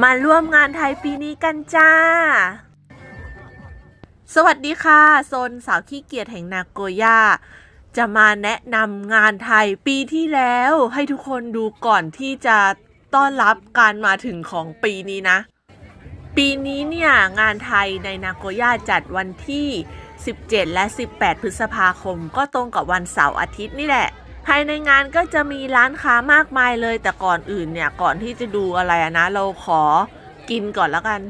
มาร่วมงานไทยปีนี้กันจ้า สวัสดีค่ะ โซนสาวขี้เกียจแห่งนาโกย่า จะมาแนะนำงานไทยปีที่แล้วให้ทุกคนดูก่อนที่จะต้อนรับการมาถึงของปีนี้นะ ปีนี้เนี่ย งานไทยในนาโกย่าจัดวันที่ 17 และ 18 พฤษภาคม ก็ตรงกับวันเสาร์อาทิตย์นี่แหละ ภายในงานก็จะมีร้านค้ามากมายเลย แต่ก่อนอื่นเนี่ยก่อนที่จะดูอะไรนะ เราขอกินก่อนแล้วกัน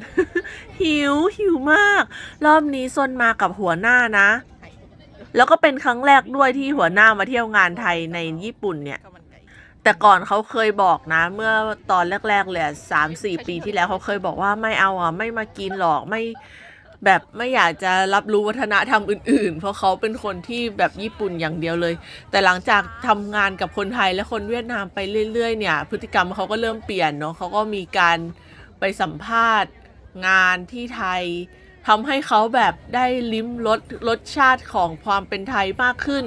หิวหิวมาก รอบนี้ซนมากับหัวหน้านะ แล้วก็เป็นครั้งแรกด้วยที่หัวหน้ามาเที่ยวงานไทยในญี่ปุ่นเนี่ย แต่ก่อนเขาเคยบอกนะ เมื่อตอนแรกๆเลยสามสี่ปีที่แล้วเขาเคยบอกว่าไม่เอาอะไม่มากินหรอกไม่ แบบไม่อยากจะรับรู้วัฒนธรรมอื่น ๆ เพราะเขาเป็นคนที่แบบญี่ปุ่นอย่างเดียวเลย แต่หลังจากทำงานกับคนไทยและคนเวียดนามไปเรื่อย ๆ เนี่ย พฤติกรรมเขาก็เริ่มเปลี่ยนเนาะเขาก็มีการไปสัมภาษณ์งานที่ไทยทำให้เขาแบบได้ลิ้มรสรสชาติของความเป็นไทยมากขึ้น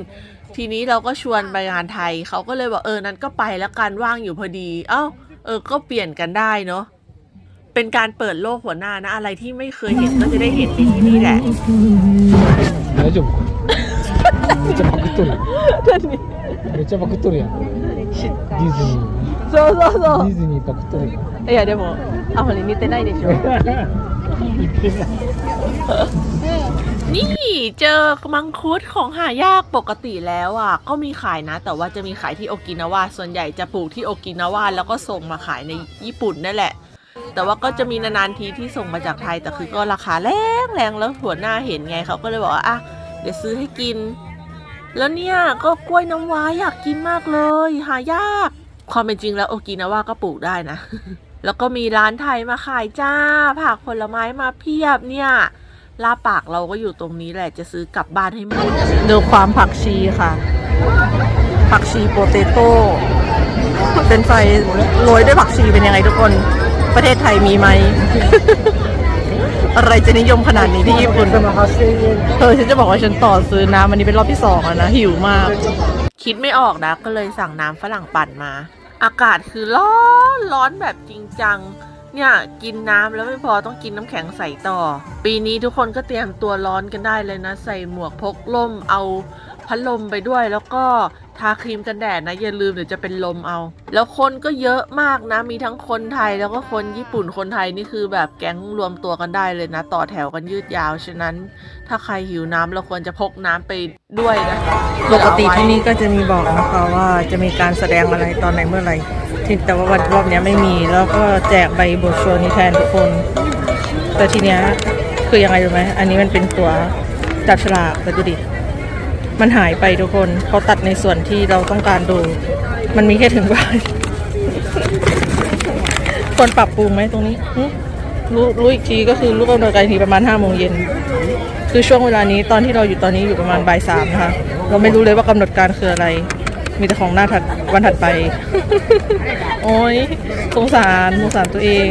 ทีนี้เราก็ชวนไปงานไทย เขาก็เลยบอกเออนั้นก็ไปแล้วกันว่างอยู่พอดี เอ้าเออก็เปลี่ยนกันได้เนาะ เป็นการเปิดโลกหัวหน้านะ อะไรที่ไม่เคยเห็นก็จะได้เห็นในที่นี่แหละ 大丈夫かめっちゃパクっとるやんめっちゃパクっとるやんディズニーそうそうそディズニーパクっとるやんいや、でも、あまり似てないでしょ。นี่เจอมังคุดของหายากปกติแล้วอ่ะ ก็มีขายนะ แต่ว่าจะมีขายที่โอกินาวาส่วนใหญ่จะปลูกที่โอกินาวาแล้วก็ส่งมาขายในญี่ปุ่นนั่นแหละ แต่ว่าก็จะมีนานๆทีที่ส่งมาจากไทย แต่คือก็ราคาแรงแรงแล้วหัวหน้าเห็นไงเขาก็เลยบอกว่าอะเดี๋ยวซื้อให้กิน แล้วเนี่ยก็กล้วยน้ำว้าอยากกินมากเลย หายาก ความเป็นจริงแล้วโอกินาวาก็ปลูกได้นะ แล้วก็มีร้านไทยมาขายจ้า ผักผลไม้มาเพียบเนี่ยลาปากเราก็อยู่ตรงนี้แหละจะซื้อกลับบ้านให้หมดดูความผักชีค่ะ ผักชีโปเตโต้เป็นไฟโรยด้วยผักชีเป็นยังไงทุกคน ประเทศไทยมีไหม อะไรจะนิยมขนาดนี้ที่ญี่ปุ่น เธอฉันจะบอกว่าฉันต่อซื้อน้ำอันนี้เป็นรอบที่สองแล้วนะหิวมาก คิดไม่ออกนะ ก็เลยสั่งน้ำฝรั่งปั่นมา อากาศคือร้อนร้อนแบบจริงจังเนี่ยกินน้ำแล้วไม่พอต้องกินน้ำแข็งใส่ต่อ ปีนี้ทุกคนก็เตรียมตัวร้อนกันได้เลยนะ ใส่หมวกพกล่มเอาพัดลมไปด้วยแล้วก็ ทาครีมกันแดดนะอย่าลืมเดี๋ยวจะเป็นลมเอา แล้วคนก็เยอะมากนะ มีทั้งคนไทยแล้วก็คนญี่ปุ่นคนไทยนี่คือแบบแก๊งรวมตัวกันได้เลยนะ ต่อแถวกันยืดยาว ฉะนั้น ถ้าใครหิวน้ำเราควรจะพกน้ำไปด้วยนะปกติที่นี่ก็จะมีบอกนะคะว่าจะมีการแสดงอะไรตอนไหนเมื่อไหร่ที่แต่ว่าวันรอบนี้ไม่มีแล้วก็แจกใบโบรชัวร์นี้แทนทุกคน แต่ทีเนี้ยคือยังไงรู้ไหมอันนี้มันเป็นตัวจับฉลากแต่ดูดิ มันหายไปทุกคนเขาตัดในส่วนที่เราต้องการดู มันมีแค่ถึงบ้านควรปรับปรุงไหมตรงนี้รู้รู้อีกทีก็คือรู้กำหนดการทีประมาณห้าโมงเย็นคือช่วงเวลานี้ตอนที่เราอยู่ตอนนี้อยู่ประมาณบ่ายสามนะคะเราไม่รู้เลยว่ากำหนดการคืออะไร มีแต่ของหน้าถัดวันถัดไป โอ้ยสงสารสงสารตัวเอง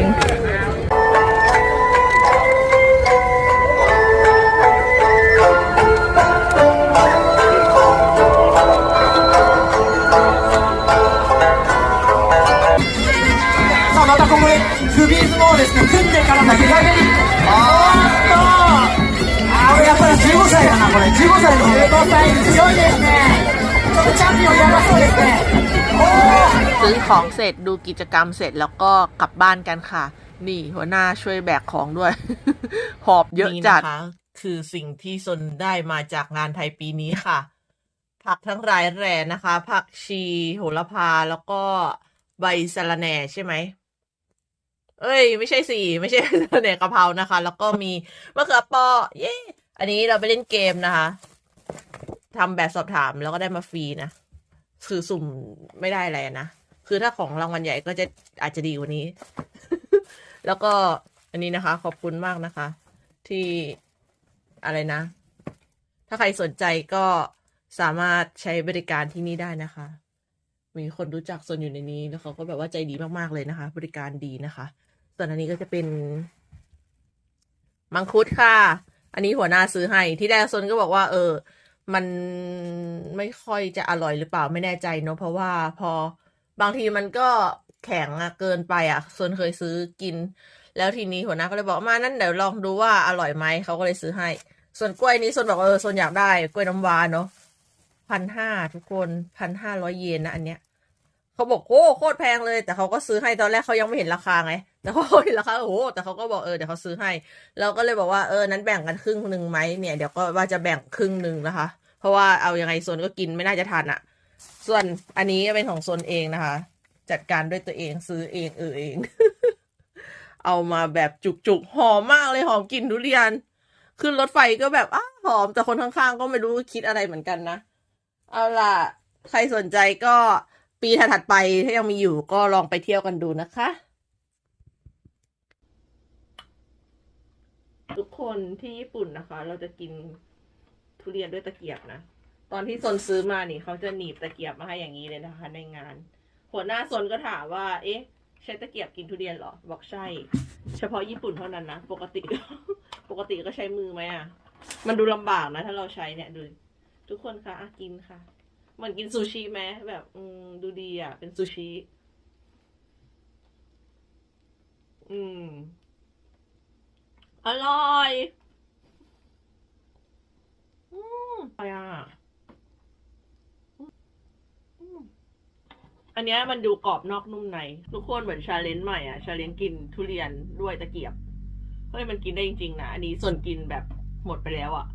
たここで首相撲をですね組んでからの左手にあーっとあ俺やっぱり15歳だなこれ15歳の15歳強いですねちょっとチャンピオンやばそうですねซื้อของเสร็จดูกิจกรรมเสร็จแล้วก็กลับบ้านกันค่ะ นี่หัวหน้าช่วยแบกของด้วย หอบเยอะจัดค,ะคือสิ่งที่สนได้มาจากงานไทยปีนี้ค่ะ ผักทั้งหลายแหล่นะคะ ผักชี โหระพาแล้วก็ใบสะระแหน่ใช่ไหม เอ้ย ไม่ใช่สี่ไม่ใช่สะระแหน่กะเพรานะคะ แล้วก็มีมะเขือเปอเย้อันนี้เราไปเล่นเกมนะคะทำแบบสอบถามแล้วก็ได้มาฟรีนะคือสุ่มไม่ได้อะไรนะคือถ้าของรางวัลใหญ่ก็จะอาจจะดีกว่านี้ แล้วก็อันนี้นะคะ ขอบคุณมากนะคะ ที่อะไรนะ ถ้าใครสนใจก็สามารถใช้บริการที่นี่ได้นะคะ มีคนรู้จักส่วนอยู่ในนี้แล้วเขาก็แบบว่าใจดีมากๆเลยนะคะ บริการดีนะคะ ส่วนอันนี้ก็จะเป็นมังคุดค่ะ อันนี้หัวหน้าซื้อให้ ที่แรกซนก็บอกว่า เออ มันไม่ค่อยจะอร่อยหรือเปล่าไม่แน่ใจเนอะเพราะว่าพอบางทีมันก็แข็งอะเกินไปอะส่วนเคยซื้อกิน แล้วทีนี้หัวหน้าก็เลยบอกมานั่นเดี๋ยวลองดูว่าอร่อยไหมเขาก็เลยซื้อให้ ส่วนกล้วยนี้ส่วนบอกเออส่วนอยากได้กล้วยน้ำว้าเนาะพันห้าทุกคนพันห้าร้อยเยนนะอันเนี้ย เขาบอกโอ้โคตรแพงเลย แต่เขาก็ซื้อให้ตอนแรกเขายังไม่เห็นราคาไง แต่เขาเห็นราคาโอ้โหแต่เขาก็บอกเออเดี๋ยวเขาซื้อให้ เราก็เลยบอกว่าเออนั้นแบ่งกันครึ่งหนึ่งไหมเนี่ยเดี๋ยวก็ว่าจะแบ่งครึ่งหนึ่งนะคะ เพราะว่าเอายังไงโซนก็กินไม่น่าจะทันอะส่วนอันนี้เป็นของโซนเองนะคะ จัดการด้วยตัวเองซื้อเองเออเอง เอามาแบบจุกๆหอมมากเลยหอมกลิ่นทุเรียนขึ้นรถไฟก็แบบอ้าหอมแต่คนข้างๆ ก็ไม่รู้คิดอะไรเหมือนกันนะเอาล่ะ ใครสนใจก็ ปีถัดไปถ้ายังมีอยู่ก็ลองไปเที่ยวกันดูนะคะ ทุกคนที่ญี่ปุ่นนะคะ เราจะกินทุเรียนด้วยตะเกียบนะ ตอนที่ซนซื้อมานี่เขาจะหนีบตะเกียบมาให้อย่างนี้เลยนะคะ ในงาน หัวหน้าซนก็ถามว่า เอ๊ะ ใช้ตะเกียบกินทุเรียนเหรอ บอกใช่ เฉพาะญี่ปุ่นเท่านั้นนะ ปกติ ปกติก็ใช้มือไหมอะ มันดูลำบากนะ ถ้าเราใช้เนี่ยดู ทุกคนคะ่ะกินค่ะ เหมือนกินซูชิไหมแบบ อืม ดูดีอะ เป็นซูชิ อืม อร่อย อืมอร่อยอะอันนี้มันดูกรอบนอกนุ่มใน ทุกคนเหมือนชาเลนจ์ใหม่อะ ชาเลนจ์กินทุเรียนด้วยตะเกียบ เฮ้ย มันกินได้จริงๆนะ อันนี้ส่วนกินแบบหมดไปแล้วอะ